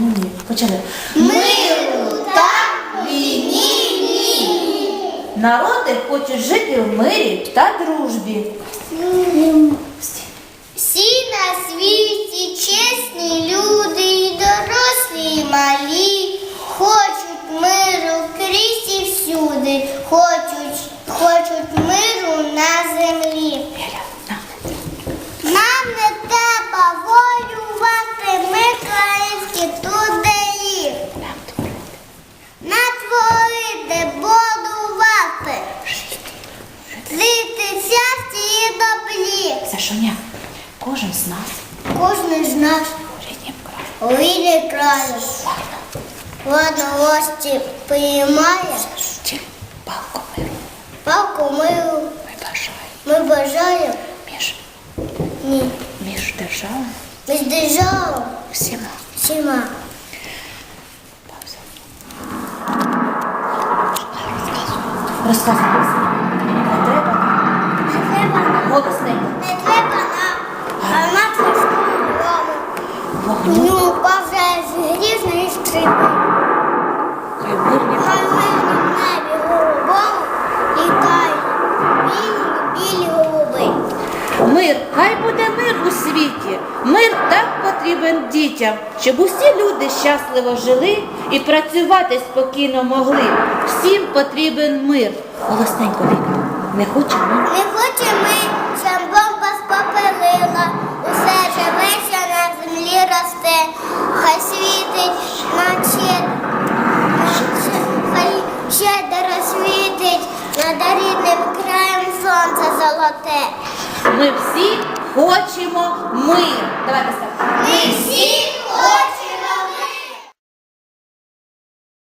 Ні, почали. Миру та війні ні. Народи хочуть жити в мирі та дружбі. Всі на світі чесні люди, і дорослі, і малі, хочуть миру крізь і всюди, хочуть, добрі. Сашоня, кожен з нас Кожен з нас ріднім краю. у рідний край. Ладно, гості приймає Чим палку миру палку миру. ми бажаємо Ми бажаємо між, ні. між державами Ми з державою всіма. всіма. Пауза. Розказуй. Не Ну. Хай мирні небі голубому літають білі, білі голуби. Мир, хай буде мир у світі. Мир так потрібен дітям, щоб усі люди щасливо жили і працювати спокійно могли. Всім потрібен мир. Голосненько Віка. Не хочемо? Не хоче ми, золоте. Ми всі хочемо мир. Давайте скажемо. Ми всі